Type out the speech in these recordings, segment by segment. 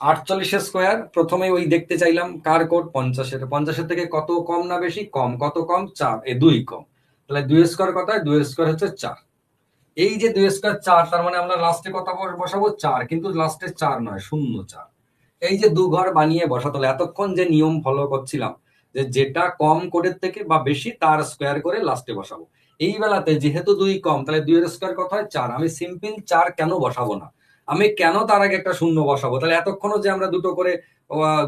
আটচল্লিশের square প্রথমে ওই দেখতে চাইলাম কার কোড পঞ্চাশের। পঞ্চাশের থেকে কত কম না বেশি? কম। কত কম? চার। এ, দুই কম। তাহলে দুই স্কোয়ার কত হয়? দুই স্কোয়ার হচ্ছে চার। এই যে দুই স্কোয়ার চার, তার মানে আমরা লাস্টে কত বসাবো চার, কিন্তু লাস্টে চার নয়, শূন্য চার। এই যে দু ঘর বানিয়ে বসাতে হলো, এতক্ষণ যে নিয়ম ফলো করছিলাম, যে যেটা কম কোডের থেকে বা বেশি, তার স্কোয়ার করে লাস্টে বসাবো। এই বেলাতে যেহেতু দুই কম, তাহলে দুইয়ের স্কোয়ার কত হয়? চার। আমি সিম্পল চার কেন বসাবো না? আমি কেন তার আগে একটা শূন্য বসাবো? তাহলে এতক্ষণও যে আমরা দুটো করে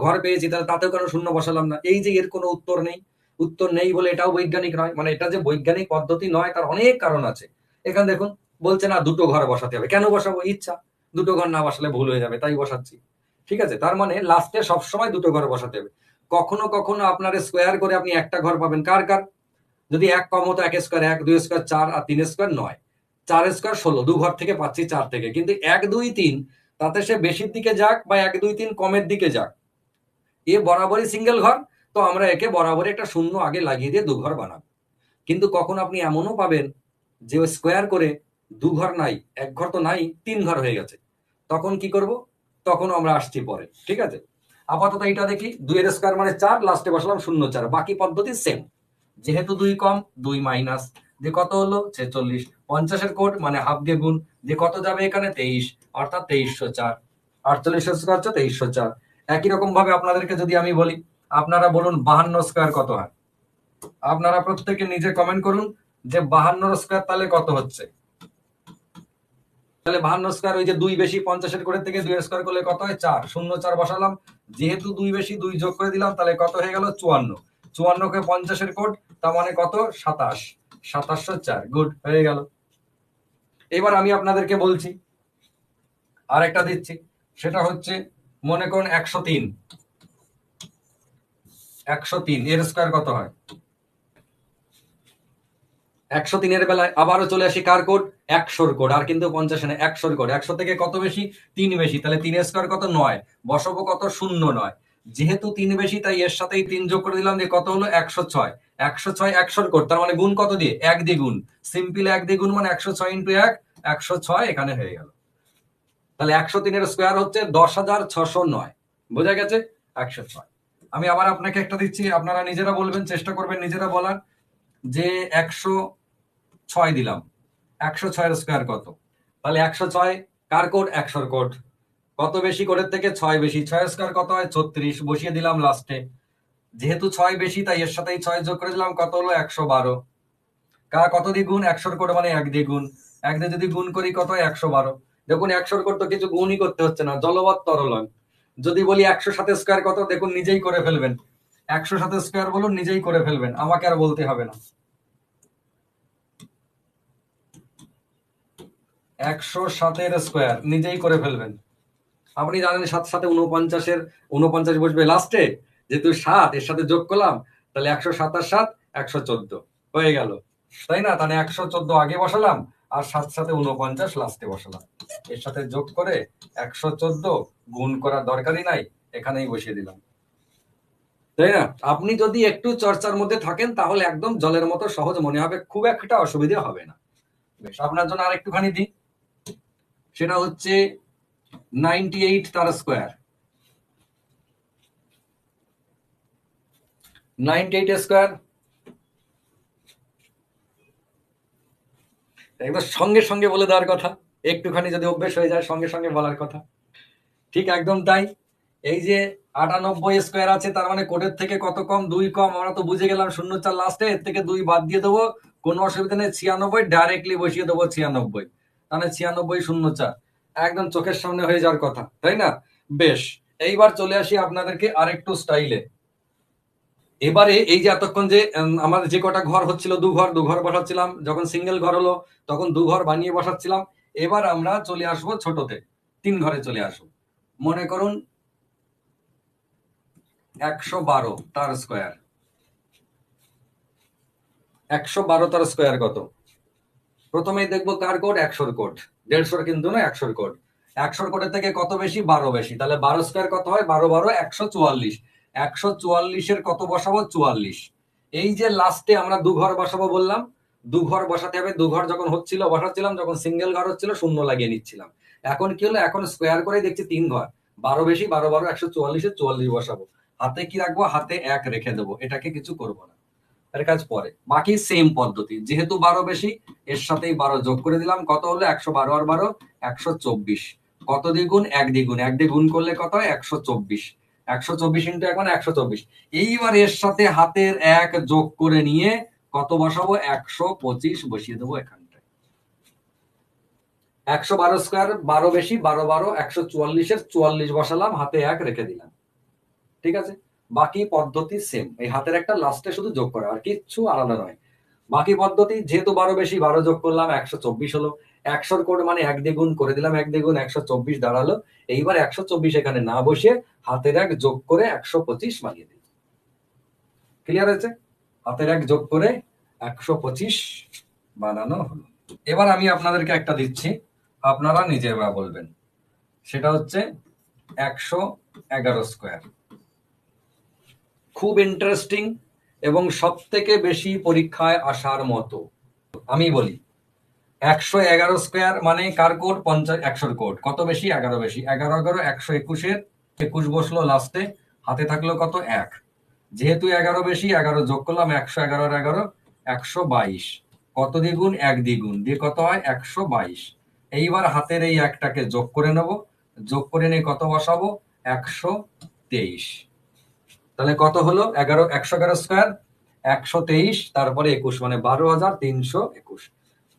ঘর পেয়েছি, তাহলে তাতেও কেন শূন্য বসালাম না? এই যে এর কোনো উত্তর নেই। উত্তর নেই বলে এটাও বৈজ্ঞানিক নয়। মানে এটা যে বৈজ্ঞানিক পদ্ধতি নয়, তার অনেক কারণ আছে। এখানে দেখুন, বলছে না দুটো ঘর বসাতে হবে। কেন বসাবো? ইচ্ছা। দুটো ঘর না বসালে ভুল হয়ে যাবে, তাই বসাচ্ছি। ঠিক আছে? তার মানে লাস্টে সবসময় দুটো ঘর বসাতে হবে। কখনো কখনো আপনার স্কোয়ার করে আপনি একটা ঘর পাবেন। কার কার? যদি এক কম হতো এক স্কোয়ার এক, দুই স্কোয়ার চার আর তিন স্কোয়ার নয়। চার স্কোয়ার ষোলো, দু ঘর থেকে পাচ্ছি চার থেকে। কিন্তু এক, দুই, তিন, তাতে সে বেশির দিকে যাক বা এক, দুই, তিন কমের দিকে যাক। এ বরাবরই সিঙ্গেল ঘর, তো আমরা একে বরাবরই একটা শূন্য আগে লাগিয়ে দিয়ে দু ঘর বানাবো। কিন্তু কখন আপনি এমনও পাবেন যে স্কোয়ার করে দু ঘর নাই, এক ঘর তো নাই, তিন ঘর হয়ে গেছে। তখন কি করব? তখন আমরা আসছি পরে, ঠিক আছে? আপাতত এটা দেখি, দুইয়ের স্কোয়ার মানে চার, লাস্টে বসালাম শূন্য চার, বাকি পদ্ধতি সেম যেহেতু দুই কম, দুই মাইনাস যে কত হলো? ছেচল্লিশ। পঞ্চাশের কোট মানে হাফ দিয়ে গুণ। যে কত যাবে এখানে? তেইশ। অর্থাৎ তেইশশো চার। আটচল্লিশশো স্কোয়ার হচ্ছে তেইশশো চার। একই রকম ভাবে আপনাদেরকে যদি আমি বলি, আপনারা বলুন বাহান্ন স্কোয়ার কত হয়? আপনারা প্রত্যেকে নিজে কমেন্ট করুন যে বাহান্ন স্কোয়ার তাহলে কত হচ্ছে? তাহলে বাহান্ন স্কোয়ার ওই যে দুই বেশি পঞ্চাশের করে থেকে দুই স্কোয়ার করলে কত হয়? চার। শূন্য, চার বসালাম। যেহেতু দুই বেশি দুই যোগ করে দিলাম, তাহলে কত হয়ে গেল? চুয়ান্ন। চুয়ান্নকে পঞ্চাশের কোট, তার মানে কত? সাতাশ। সাতাশশো চার। গুড হয়ে গেল। এবার আমি আপনাদেরকে বলছি আর একটা দিচ্ছি। সেটা হচ্ছে, মনে করুন একশো তিন। একশো তিন, এর স্কোয়ার কত হয়? একশো তিনের বেলায় আবারও চলে আসি কার কোড একশোর কোড আর কিন্তু পঞ্চাশে না, একশোর কোড একশো থেকে কত বেশি? তিন বেশি। তাহলে তিনের স্কোয়ার কত? নয়। বসবো কত? শূন্য নয়। যেহেতু তিন বেশি, তাই এর সাথেই তিন যোগ করে দিলাম যে কত হলো? একশো ছয়। একশো ছয় একশোর কোড, তার মানে গুণ কত দিয়ে? এক দিয়ে গুণ সিম্পল এক দিয়ে গুণ মানে একশো ছয় ইন্টু এক, একশো ছয় এখানে হয়ে গেল। তাহলে একশো তিনের স্কোয়ার হচ্ছে দশ হাজার ছশো নয়। বোঝা গেছে? একশো ছয়। আমি আবার আপনাকে একটা দিচ্ছি, আপনারা নিজেরা বলবেন, চেষ্টা করবেন নিজেরা বলার। যে একশো ছয় দিলাম, একশো ছয়ের স্কোয়ার কত? তাহলে একশো ছয় কার কোড? একশোর কোড। কত বেশি কোডের থেকে ছয় বেশি? ছয় স্কোয়ার কত হয়? ছত্রিশ। বসিয়ে দিলাম লাস্টে যেহেতু ছয় বেশি, তাই এর সাথেই ছয় যোগ করে দিলাম। কত হলো? একশো বারো। কার কত দিয়ে গুণ একশোর কোড মানে এক দিয়ে গুণ এক দিয়ে যদি গুণ করি, কত? একশো বারো। দেখুন, একশোর কোড তো কিছু গুণই করতে হচ্ছে না। জলবৎ তরল। যদি বলি একশো সাথে স্কোয়ার কত, দেখুন, নিজেই করে ফেলবেন। একশো সাথে স্কোয়ার বলুন, নিজেই করে ফেলবেন। আমাকে আর বলতে হবে না। একশো সাতের স্কোয়ার নিজেই করে ফেলবেন। আপনি জানেন সাত সাথে উনপঞ্চাশের উনপঞ্চাশ বসবে লাস্টে? যেহেতু সাত, এর সাথে যোগ করলাম, তাহলে একশো সাতাশ সাত, একশো চোদ্দ। হয়ে গেল। তাই না? তাহলে একশো চোদ্দ আগে বসালাম, আর সাত সাথে উনপঞ্চাশ লাস্টে বসালাম। এর সাথে যোগ করে একশো চোদ্দ গুণ করার দরকারই নাই, এখানেই বসিয়ে দিলাম। তাই না? আপনি যদি একটু চর্চার মধ্যে থাকেন, তাহলে একদম জলের মতো সহজ মনে হবে, খুব একটা অসুবিধা হবে না। বেশ, আপনার জন্য আর একটুখানি দিই। সেটা হচ্ছে নাইনটি এইট তার স্কোয়ার। Ninety eight square. একদম সঙ্গে সঙ্গে বলে দেওয়ার কথা। একটুখানি যদি অভ্যেস হয়ে যায়, সঙ্গে সঙ্গে বলার কথা। ঠিক একদম তাই। এই যে আটানব্বই স্কোয়ার আছে, তার মানে কোডের থেকে কত কম? দুই কম। আমরা তো বুঝে গেলাম শূন্য চার লাস্টে এর থেকে দুই বাদ দিয়ে দেবো। কোনো অসুবিধা নেই, ছিয়ানব্বই ডাইরেক্টলি বসিয়ে দেবো ছিয়ানব্বই। তাহলে ছিয়ানব্বই শূন্য চার। একদম চোখের সামনে হয়ে যাওয়ার কথা, তাই না? বেশ, এইবার চলে আসি আপনাদেরকে আরেকটু স্টাইলে এবারে এই যে এতক্ষণ যে আমার যে কটা ঘর হচ্ছিল, দু ঘর দু ঘর বসাচ্ছিলাম, যখন সিঙ্গেল ঘর হলো, তখন দু ঘর বানিয়ে বসাচ্ছিলাম। এবার আমরা চলে আসব ছোটতে, তিন ঘরে চলে আসব। মনে করুন, একশো বারো তার স্কোয়ার একশো বারো তার স্কোয়ার কত? প্রথমেই দেখব কার কোড একশোর কোড দেড়শোর কিন্তু না, একশোর কোড একশোর কোডের থেকে কত বেশি? বারো বেশি। তাহলে বারো স্কোয়ার কত হয়? বারো বারো, একশো চুয়াল্লিশ। একশো চুয়াল্লিশের কত বসাবো? চুয়াল্লিশ। এই যে লাস্টে আমরা দুঘর বসাবো বললাম দু ঘর বসাতে হবে। দু ঘর যখন হচ্ছিল, বসাচ্ছিলাম, যখন সিঙ্গেল ঘর হচ্ছিল, শূন্য লাগিয়ে নিচ্ছিলাম। এখন কি হলো? এখন স্কোয়ার করে দেখছি তিন ঘর। বারো বেশি, বারো বারো, একশো চুয়াল্লিশে চুয়াল্লিশ বসাবো। হাতে কি রাখব? হাতে এক রেখে দেবো। এটাকে কিছু করব না। এর কাজ পরে। বাকি সেম পদ্ধতি। যেহেতু বারো বেশি, এর সাথেই বারো যোগ করে দিলাম। কত হলো? একশো বারো আর বারো, একশো চব্বিশ। কত দ্বিগুণ? এক দ্বিগুণ। এক দ্বিগুণ করলে কত হয়? একশো চব্বিশ। একশো চব্বিশ ইন্টু এক মানে একশো চব্বিশ। এইবার এর সাথে হাতের এক যোগ করে নিয়ে কত বসাবো? একশো পঁচিশ বসিয়ে দেবো এখানটায়। একশো বারো স্কোয়ার, বারো বেশি, বারো বারো, একশো চুয়াল্লিশের চুয়াল্লিশ বসালাম, হাতে এক রেখে দিলাম। ঠিক আছে? বাকি পদ্ধতি সেম এই হাতের একটা লাস্টে শুধু যোগ করা, আর কিচ্ছু আলাদা নয়। বাকি পদ্ধতি, যেহেতু বারো বেশি, বারো যোগ করলাম, একশো চব্বিশ হলো। একশোর কোড মানে এক দ্বিগুণ করে দিলাম, এক দ্বিগুণ একশো চব্বিশ দাঁড়াল। এইবার একশো চব্বিশ এখানে না বসিয়ে হাতের এক যোগ করে একশো পঁচিশ বানিয়ে দিল ক্লিয়ার হয়েছে? হাতের এক যোগ করে একশো পঁচিশ বানানো হলো। এবার আমি আপনাদেরকে একটা দিচ্ছি, আপনারা নিজেরা বলবেন। সেটা হচ্ছে একশো এগারো স্কোয়ার খুব ইন্টারেস্টিং এবং সব থেকে বেশি পরীক্ষায় আসার মতো। আমি বলি একশো এগারো স্কোয়ার মানে কার কোড? পঞ্চাশ, একশোর কোড। কত বেশি? এগারো বেশি। এগারো এগারো, একশো একুশের একুশ বসল লাস্টে হাতে থাকল কত? এক। যেহেতু এগারো বেশি, এগারো যোগ করলাম একশো এগারো এগারো, একশো বাইশ। কত দ্বিগুণ? এক দ্বিগুণ। দিয়ে কত হয়? একশো বাইশ। এইবার হাতের এই একটাকে যোগ করে নেব। যোগ করে নিয়ে কত বসাবো? একশো তেইশ। তাহলে কত হলো? এগারো, একশো এগারো স্কোয়ার, একশো তেইশ, তারপরে একুশ মানে বারো হাজার তিনশো একুশ।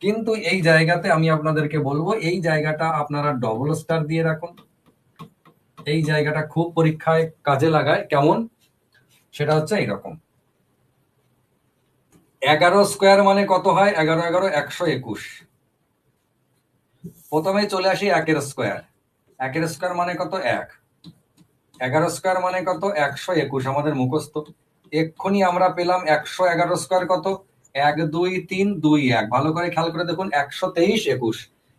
কিন্তু এই জায়গাতে আমি আপনাদেরকে বলব, এই জায়গাটা আপনারা ডবল স্টার দিয়ে রাখুন। এই জায়গাটা খুব পরীক্ষায় কাজে লাগায়। কেমন? সেটা হচ্ছে এইরকম। এগারো স্কোয়ার মানে কত হয়? এগারো এগারো, একশো একুশ। প্রথমে চলে আসি একের স্কোয়ার একের স্কোয়ার মানে কত? এক। এগারো স্কোয়ার মানে কত? একশো একুশ। আমাদের মুখস্থ। এক্ষুনি আমরা পেলাম একশো এগারো স্কোয়ার কত? এক, দুই, তিন, দুই, এক। ভালো করে খেয়াল করে দেখুন, একশো তেইশ একুশ।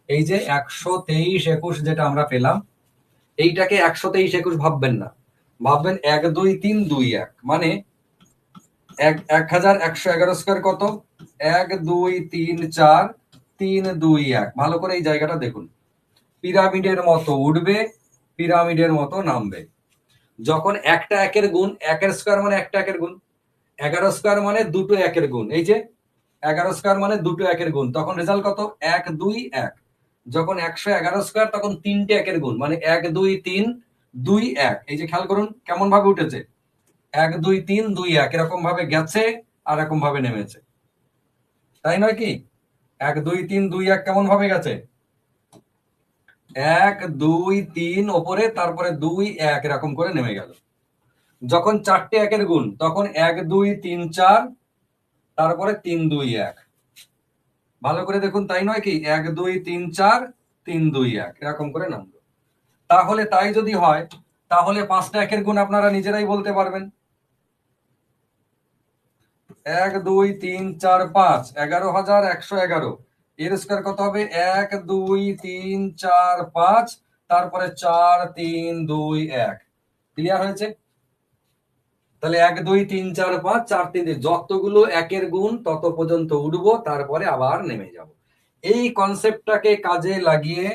এই যে একশো তেইশ একুশ যেটা আমরা পেলাম, এইটাকে একশো তেইশ একুশ ভাববেন না। ভাববেন এক, দুই, তিন, দুই, এক। মানে এক এক হাজার একশো এগারো স্কোয়ার কত? এক, দুই, তিন, চার, তিন, দুই, এক। ভালো করে এই জায়গাটা দেখুন। পিরামিডের মতো উঠবে, পিরামিডের মতো নামবে। যখন একটা একের গুণ, একের স্কোয়ার মানে একটা একের গুণ। এগারো স্কোয়ার মানে দুটো একের গুণ। এই যে, এগারো স্কোয়ার মানে দুটো একের গুণ। তখন রেজাল্ট কত? এক, দুই, এক। যখন একশো এগারো স্কোয়ার, তখন তিনটে একের গুণ। মানে এক, দুই, তিন, দুই, এক। এই যে খেয়াল করুন, কেমন ভাবে উঠেছে? এক, দুই, তিন, দুই, এক। এরকম ভাবে গেছে, আর এরকম ভাবে নেমেছে। তাই নয় কি? এক, দুই, তিন, দুই, এক কেমন ভাবে গেছে? এক, দুই, তিন, ওপরে, তারপরে দুই, এক এরকম করে নেমে গেল। যখন চারটে একের গুণ, তখন এক, দুই, তিন, চার, তারপরে তিন, দুই, এক। ভালো করে দেখুন, তাই নয় কি? এক, দুই, তিন, চার, তিন, দুই, এক। এরকম করে নামলো। তাহলে তাই যদি হয়, তাহলে পাঁচটা একের গুণ আপনারা নিজেরাই বলতে পারবেন। এক, দুই, তিন, চার, পাঁচ, এগারো হাজার একশো এগারো। এর স্কোয়ার কত হবে? এক, দুই, তিন, চার, পাঁচ, তারপরে চার, তিন, দুই, এক। ক্লিয়ার হয়েছে? তাহলে এক, দুই, তিন, চার, পাঁচ, চার, তিন যতগুলো একের গুণ, তত পর্যন্ত উঠবো, তারপরে আবার নেমে যাব। এই কনসেপ্টটাকে কাজে লাগিয়ে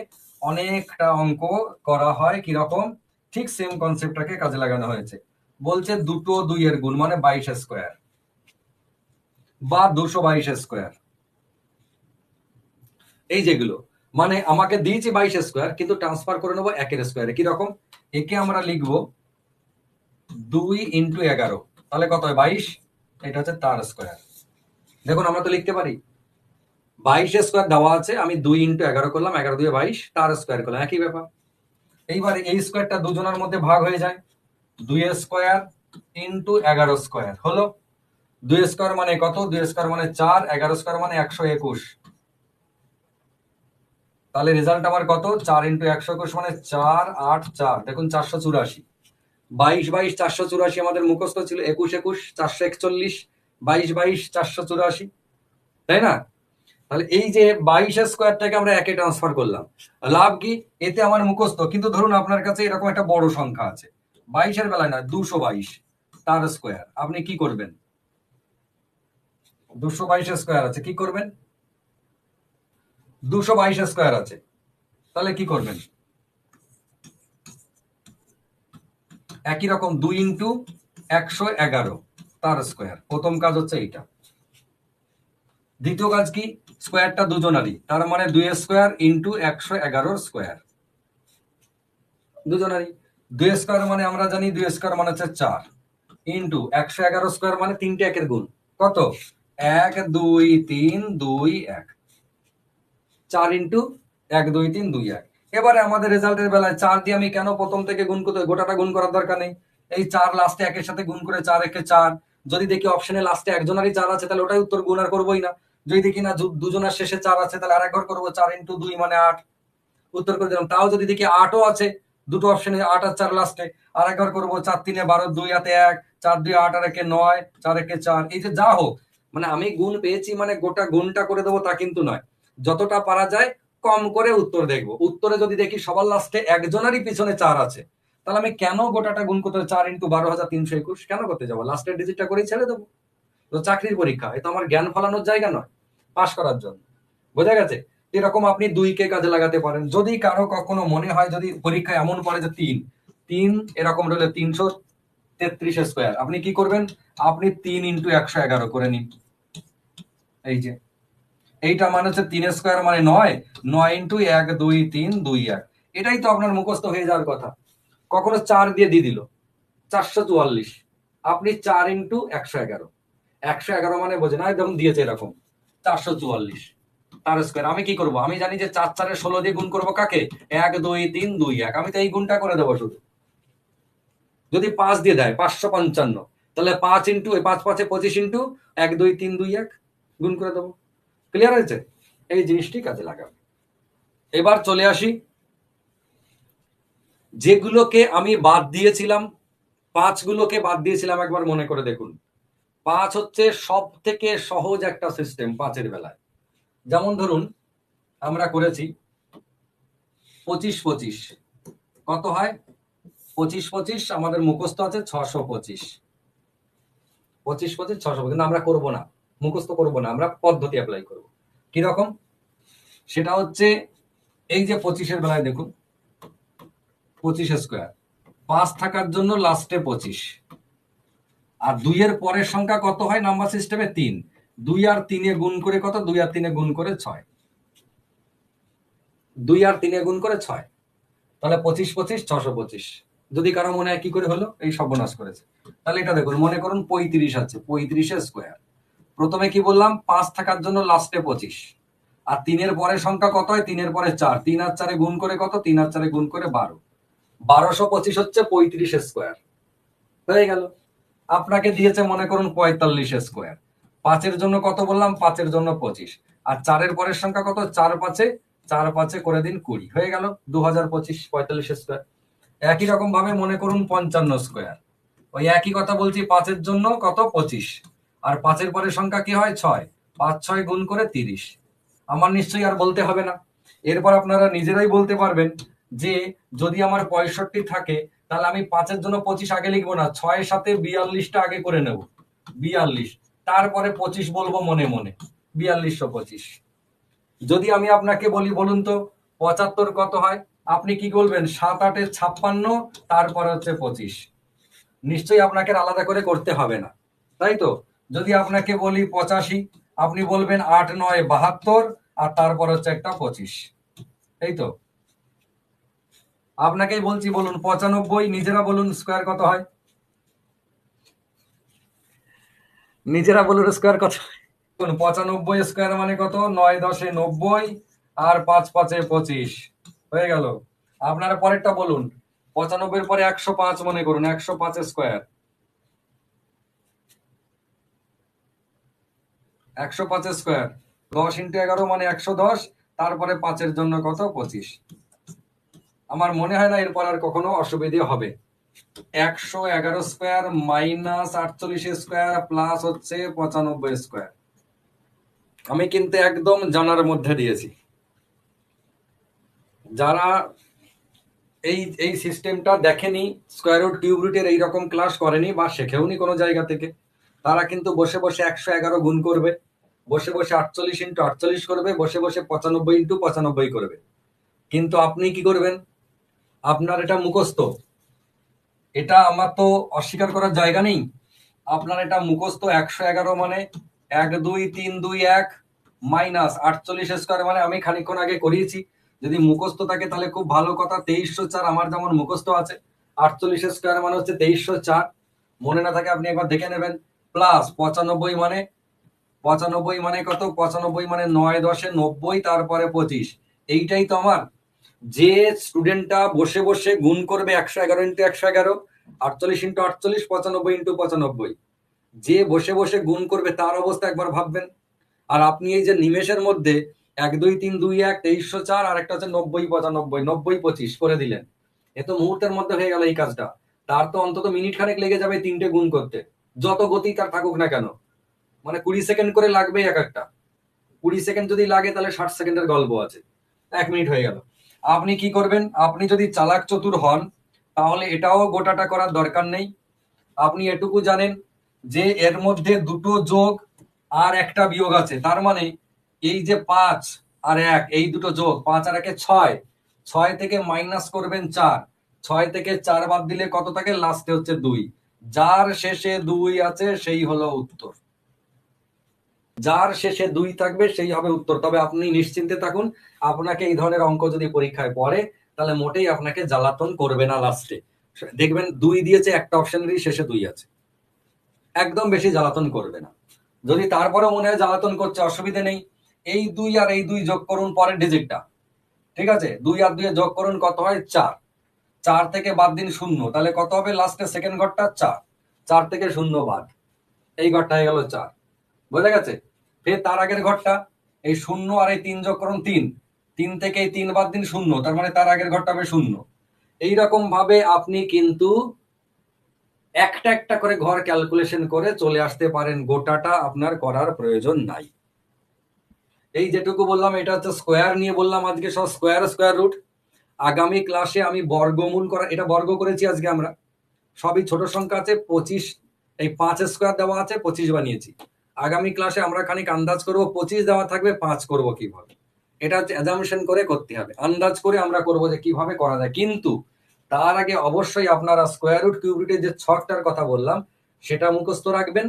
অনেকটা অঙ্ক করা হয় কীরকম? ঠিক সেম কনসেপ্টটাকে কাজে লাগানো হয়েছে। বলছে দুটো দুইয়ের গুণ মানে বাইশ স্কোয়ার বা দুশো বাইশ স্কোয়ার এই যেগুলো। মানে আমাকে দিয়েছি বাইশ স্কোয়ার কিন্তু ট্রান্সফার করে নেব একের স্কোয়ারে কীরকম? একে আমরা লিখব দুই ইন্টু এগারো। তাহলে কত হয়? বাইশ? এটা হচ্ছে তার স্কোয়ার দেখুন, আমরা তো লিখতে পারি। বাইশ স্কোয়ার দেওয়া আছে, আমি দুই ইন্টু এগারো করলাম, এগারো দুই বাইশ, তার স্কোয়ার করলাম। একই ব্যাপার। এইবার এই স্কোয়ারটা দুজনের মধ্যে ভাগ হয়ে যায়। দুই স্কোয়ার ইন্টু এগারো স্কোয়ার হলো? দুই স্কোয়ার মানে কত? দুই স্কোয়ার মানে চার, এগারো স্কোয়ার মানে একশো একুশ। তাহলে রেজাল্ট আমার কত? চার ইন্টু একশো একুশ মানে চার, আট, চার। দেখুন, চারশো চুরাশি। বাইশ বাইশ চারশো চুরাশি আমাদের মুখস্থ ছিল, একুশ একুশ চারশো একচল্লিশ, বাইশ বাইশ চারশো চুরাশি। তাই না? তাহলে এই যে বাইশ স্কোয়ারটাকে আমরা একে ট্রান্সফার করলাম। লাভ কি? এতে আমার মুখস্থ। কিন্তু ধরুন আপনার কাছে এরকম একটা বড় সংখ্যা আছে। বাইশের বেলায় না দুশো বাইশ তার স্কোয়ার আপনি কি করবেন? দুশো বাইশ স্কোয়ার আছে, কি করবেন? দুশো বাইশ স্কোয়ার আছে। তাহলে কি করবেন? একই রকম দুই ইন্টু একশো এগারো তার স্কোয়ার। প্রথম কাজ হচ্ছে এইটা। দ্বিতীয় কাজ কি? স্কোয়ারটা দুজনারই। তার মানে দুই স্কোয়ার ইন্টু একশো এগারোর স্কোয়ার। দুজনারই। দুই স্কোয়ার মানে আমরা জানি, দুই স্কোয়ার মানে হচ্ছে চার। ইন্টু একশো এগারো স্কোয়ার মানে তিনটে একের গুণ। কত? এক, দুই, তিন, দুই, এক। চার ইন্টু এক, দুই, তিন, দুই, এক। এবারে আমাদের রেজাল্টের বেলায় চার দিয়ে আমি কেন প্রথম থেকে গুণ করতে গোটাটা গুণ করার দরকার নেই। এই চার লাস্টে একের সাথে গুণ করে চার একে চার। যদি দেখি অপশনে লাস্টে একজনারই চার আছে, তাহলে ওটাই উত্তর গুণ আর করবোই না। যদি দেখি না দুজনের শেষে চার আছে, তাহলে আর একবার করব চার ইন্টু দুই মানে আট। উত্তর করে দিলাম। তাও যদি দেখি আটও আছে, দুটো অপশনে আট আর চার লাস্টে আর একবার করব চার তিনে বারো, দুই হাতে এক, চার দুই আট আর একে নয়, চার একে চার। এই যে যা হোক মানে আমি গুণ পেয়েছি মানে গোটা গুণটা করে দেবো তা কিন্তু নয়। যতটা পারা যায় কম করে উত্তর দেখব। উত্তরে যদি দেখি সবার লাস্টে একজনেরই পিছনে চার আছে, তাহলে আমি কেন গোটাটা গুণ করতে চার ইন্টু বারো হাজার তিনশো একুশ? কেন করতে যাব? লাস্টের ডিজিটটা করেই ছেড়ে দেবো। তো চাকরির পরীক্ষা এটা আমার জ্ঞান ফলানোর জায়গা নয়, পাশ করার জন্য। বোঝা গেছে? এরকম আপনি দুইকে কাজে লাগাতে পারেন। যদি কারও কখনো মনে হয়, যদি পরীক্ষায় এমন পড়ে যে তিন তিন এরকম রইলে তিনশো তেত্রিশ স্কোয়ার আপনি কি করবেন? আপনি তিন ইন্টু একশো এগারো করে নিন। এই যে। এইটা মানে হচ্ছে তিন স্কোয়ার মানে নয় নয় ইন্টু এক, দুই, তিন, দুই, এক। এটাই তো আপনার মুখস্থ হয়ে যাওয়ার কথা। কখনো চার দিয়ে দিয়ে দিল। চারশো চুয়াল্লিশ। আপনি চার ইন্টু একশো এগারো। একশো এগারো মানে বোঝে না, একদম দিয়েছে এরকম। চারশো চুয়াল্লিশ। তার স্কোয়ার। আমি কি করব? আমি জানি যে চার চারের ষোলো দিয়ে গুণ করব কাকে? এক, দুই, তিন, দুই, এক। আমি তো এই গুণটা করে দেবো শুধু। যদি পাঁচ দিয়ে দেয়, পাঁচশো পঞ্চান্ন। তাহলে পাঁচ ইন্টু, পাঁচ পাঁচে পঁচিশ ইন্টু এক, দুই, তিন, দুই, এক গুণ করে দেবো। ক্লিয়ার হয়েছে? এই জিনিসটি কাজে লাগাবে। এবার চলে আসি। যেগুলোকে আমি বাদ দিয়েছিলাম, পাঁচগুলোকে বাদ দিয়েছিলাম একবার মনে করে দেখুন। পাঁচ হচ্ছে সব থেকে সহজ একটা সিস্টেম পাঁচের বেলায়। যেমন ধরুন, আমরা করেছি পঁচিশ পঁচিশ। কত হয়? পঁচিশ পঁচিশ, আমাদের মুখস্থ আছে ছশো পঁচিশ। পঁচিশ পঁচিশ, ছশো কিন্তু আমরা করব না। মুখস্থ করব না, আমরা পদ্ধতি অ্যাপ্লাই করব। কীরকম? সেটা হচ্ছে, এই যে পঁচিশের বেলায় দেখুন, পঁচিশ স্কোয়ার পাঁচ থাকার জন্য লাস্টে পঁচিশ। আর দুইয়ের পরের সংখ্যা কত হয়? নাম্বার সিস্টেমে তিন। দুই আর তিনে গুণ করে কত? দুই আর তিনে গুণ করে ছয়। দুই আর তিনে গুণ করে ছয়। তাহলে পঁচিশ পঁচিশ, ছশো পঁচিশ। যদি কারও মনে হয় কি করে হলো? এই সর্বনাশ করেছে। তাহলে এটা দেখুন, মনে করুন পঁয়ত্রিশ আছে পঁয়ত্রিশে স্কোয়ার প্রথমে কি বললাম? পাঁচ থাকার জন্য লাস্টে পঁচিশ। আর তিনের পরের সংখ্যা কত হয়? তিনের পরে চার। তিন আর চারে গুণ করে কত? তিন আর চারে গুণ করে বারো। বারোশো পঁচিশ হচ্ছে পঁয়ত্রিশ স্কোয়ার হয়ে গেল। আপনাকে দিয়েছে মনে করুন পঁয়তাল্লিশ স্কোয়ার পাঁচের জন্য কত বললাম? পাঁচের জন্য পঁচিশ। আর চারের পরের সংখ্যা কত? চার পাঁচে চার পাঁচে করে দিন কুড়ি। হয়ে গেল দু হাজার পঁচিশ পঁয়তাল্লিশ স্কোয়ার একই রকম ভাবে মনে করুন পঞ্চান্ন স্কোয়ার ওই একই কথা বলছি, পাঁচের জন্য কত? পঁচিশ। আর পাঁচের পরের সংখ্যা কি হয়? ছয়। পাঁচ, ছয় গুণ করে তিরিশ। আমার নিশ্চয়ই আর বলতে হবে না। এরপর আপনারা নিজেরাই বলতে পারবেন যে, যদি আমার পঁয়ষট্টি থাকে, তাহলে আমি পাঁচের জন্য পঁচিশ আগে লিখব না। ছয়ের সাথে বিয়াল্লিশটা আগে করে নেব। বিয়াল্লিশ। তারপরে পঁচিশ বলব মনে মনে। বিয়াল্লিশশো পঁচিশ। যদি আমি আপনাকে বলি, বলুন তো, পঁচাত্তর কত হয়? আপনি কি বলবেন? সাত, আটে ছাপ্পান্ন, তারপরে হচ্ছে পঁচিশ। নিশ্চয়ই আপনাকে আলাদা করে করতে হবে না। তাই তো? যদি আপনাকে বলি পঁচাশি আপনি বলবেন আট নয় বাহাত্তর আর তারপর হচ্ছে একটা পঁচিশ। এই তো। আপনাকেই বলছি বলুন পঁচানব্বই নিজেরা বলুন স্কোয়ার কত হয়? নিজেরা বলুন স্কোয়ার কত পঁচানব্বই স্কোয়ার মানে কত? নয় দশে নব্বই আর পাঁচ পাঁচে পঁচিশ। হয়ে গেল। আপনারা পরেরটা বলুন। পঁচানব্বই পরে একশো পাঁচ মনে করুন একশো পাঁচ স্কোয়ার একশো পাঁচ স্কোয়ার দশ ইন্টু এগারো মানে একশো দশ, তারপরে পাঁচের জন্য কত? পঁচিশ। আমার মনে হয় না এরপর আর কখনো অসুবিধে হবে। একশো এগারো স্কোয়ার মাইনাস আটচল্লিশ স্কোয়ার প্লাস হচ্ছে পঁচানব্বই স্কোয়ার আমি কিন্তু একদম জানার মধ্যে দিয়েছি। যারা এই এই সিস্টেমটা দেখেনি স্কোয়ার রুট কিউব রুটের এইরকম ক্লাস করেনি বা শেখেওনি কোনো জায়গা থেকে, তারা কিন্তু বসে বসে একশো এগারো গুণ করবে। বসে বসে আটচল্লিশ ইন্টু আটচল্লিশ করবে, বসে বসে পঁচানব্বই ইন্টু পঁচানব্বই করবে। কিন্তু আপনি কি করবেন? আপনার এটা মুখস্থ। এটা আমার তো অস্বীকার করার জায়গা নেই। আপনার এটা মুখস্থ একশো এগারো মানে এক দুই তিন দুই এক মাইনাস আটচল্লিশ স্কোয়ার মানে আমি খানিকক্ষণ আগে করিয়েছি। যদি মুখস্থ থাকে তাহলে খুব ভালো কথা, তেইশশো চার আমার যেমন মুখস্থ আছে, আটচল্লিশ স্কোয়ার মানে হচ্ছে তেইশশো চার। মনে না থাকে আপনি একবার দেখে নেবেন। প্লাস পঁচানব্বই মানে পঁচানব্বই মানে কত? পঁচানব্বই মানে নয় দশে নব্বই, তারপরে পঁচিশ। এইটাই তো আমার। যে স্টুডেন্টটা বসে বসে গুণ করবে একশো এগারো ইন্টু একশো এগারো, আটচল্লিশ ইন্টু আটচল্লিশ, পঁচানব্বই ইন্টু পঁচানব্বই। যে বসে বসে গুণ করবে তার অবস্থা একবার ভাববেন। আর আপনি এই যে নিমেষের মধ্যে এক, দুই, তিন, দুই, এক, তেইশশো চার আর একটা হচ্ছে নব্বই, পঁচানব্বই, নব্বই, পঁচিশ করে দিলেন। এ তো মুহূর্তের মধ্যে হয়ে গেল এই কাজটা। তার তো অন্তত মিনিট খানেক লেগে যাবে তিনটে গুণ করতে। যত গতি তার থাকুক না কেন। মানে কুড়ি সেকেন্ড করে লাগবেই এক একটা। কুড়ি সেকেন্ড যদি লাগে, তাহলে ষাট সেকেন্ডের গল্প আছে। এক মিনিট হয়ে গেল। আপনি কি করবেন? আপনি যদি চালাক চতুর হন, তাহলে এটাও গোটাটা করার দরকার নেই। আপনি এটুকু জানেন যে, এর মধ্যে দুটো যোগ আর একটা বিয়োগ আছে। তার মানে এই যে পাঁচ আর এক, এই দুটো যোগ, পাঁচ আর একে ছয় ছয় থেকে মাইনাস করবেন চার। ছয় থেকে চার বাদ দিলে কত থাকে? লাস্টে হচ্ছে দুই। যার শেষে দুই আছে, সেই হলো উত্তর। যার শেষে দুই থাকবে, সেই হবে উত্তর। তবে আপনি নিশ্চিন্তে থাকুন, আপনাকে এই ধরনের অঙ্ক যদি পরীক্ষায় পড়ে, তাহলে মোটেই আপনাকে জ্বালাতন করবে না লাস্টে। দেখবেন দুই দিয়েছে, একটা অপশনেরই শেষে দুই আছে। একদম বেশি জ্বালাতন করবে না। যদি তারপরে মনে হয় জ্বালাতন করছে, অসুবিধে নেই। এই দুই আর এই দুই যোগ করুন পরের ডিজিটটা ঠিক আছে? দুই আর দুই যোগ করুন কত হয়? চার। চার থেকে বাদ দিন শূন্য। তাহলে কত হবে? লাস্টে সেকেন্ড ঘরটা চার। চার থেকে শূন্য বাদ। এই ঘরটা হয়ে গেল চার। বোঝা গেছে? ফের তার আগের ঘরটা, এই শূন্য আর এই তিন যোগ করুন তিন। তিন থেকে তিন বাদ দিন শূন্য, তার মানে তার আগের ঘরটা হবে শূন্য। এইরকম ভাবে আপনি কিন্তু একটা একটা করে ঘর ক্যালকুলেশন করে চলে আসতে পারেন, গোটাটা আপনার করার প্রয়োজন নাই। এই যেটুকু বললাম, এটা হচ্ছে স্কোয়ার নিয়ে বললাম আজকে, সব স্কোয়ার স্কোয়ার রুট আগামী ক্লাসে আমি বর্গমূল করা, এটা বর্গ করেছি আজকে আমরা। সবই ছোট সংখ্যা আছে, পঁচিশ, এই পাঁচ স্কোয়ার দেওয়া আছে, পঁচিশ বানিয়েছি। আগামী ক্লাসে আমরা খানিক আন্দাজ করব, পঁচিশ দেওয়া থাকবে, পাঁচ করব কীভাবে? এটা হচ্ছে অ্যাজামশন করে করতে হবে। আন্দাজ করে আমরা করব যে কীভাবে করা যায়। কিন্তু তার আগে অবশ্যই আপনারা স্কোয়ার রুট কিউব রুটের যে ছকটার কথা বললাম, সেটা মুখস্থ রাখবেন।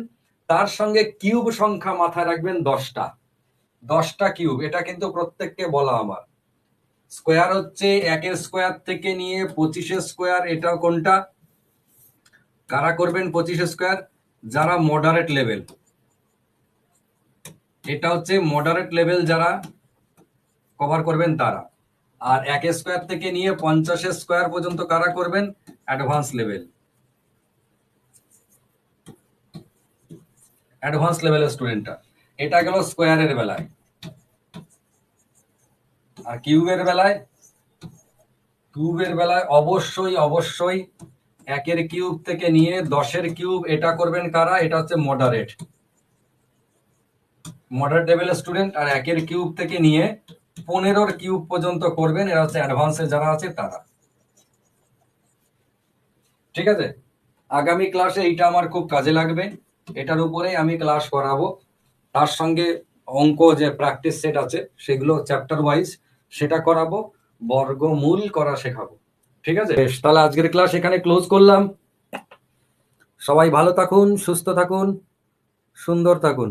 তার সঙ্গে কিউব সংখ্যা মাথায় রাখবেন দশটা। দশটা কিউব এটা কিন্তু প্রত্যেককে বলা আমার। স্কোয়ার হচ্ছে একের স্কোয়ার থেকে নিয়ে পঁচিশের স্কোয়ার এটা কোনটা? কারা করবেন পঁচিশ স্কোয়ার যারা মডারেট লেভেল এটা হচ্ছে মডারেট লেভেল যারা কভার করবেন তারা। আর এক স্কোয়ার থেকে নিয়ে পঞ্চাশ স্কোয়ার পর্যন্ত কারা করবেন? অ্যাডভান্স লেভেল অ্যাডভান্স লেভেলের স্টুডেন্টটা এটা গেল স্কোয়ারের বেলায়। আর কিউবের বেলায়? কিউবের বেলায় অবশ্যই অবশ্যই একের কিউব থেকে নিয়ে দশের কিউব এটা করবেন কারা? এটা হচ্ছে মডারেট মডারেট লেভেলের স্টুডেন্ট আর একের কিউব থেকে নিয়ে পনেরোর কিউব পর্যন্ত করবেন। এরা হচ্ছে অ্যাডভান্সে যারা আছে, তারা। ঠিক আছে? আগামী ক্লাসে এইটা আমার খুব কাজে লাগবে। এটার উপরেই আমি ক্লাস করাবো। তার সঙ্গে অঙ্ক যে প্র্যাকটিস সেট আছে, সেগুলো চ্যাপ্টার ওয়াইজ সেটা করাবো, বর্গমূল করা শেখাবো। ঠিক আছে? বেশ, তাহলে আজকের ক্লাস এখানে ক্লোজ করলাম। সবাই ভালো থাকুন, সুস্থ থাকুন, সুন্দর থাকুন।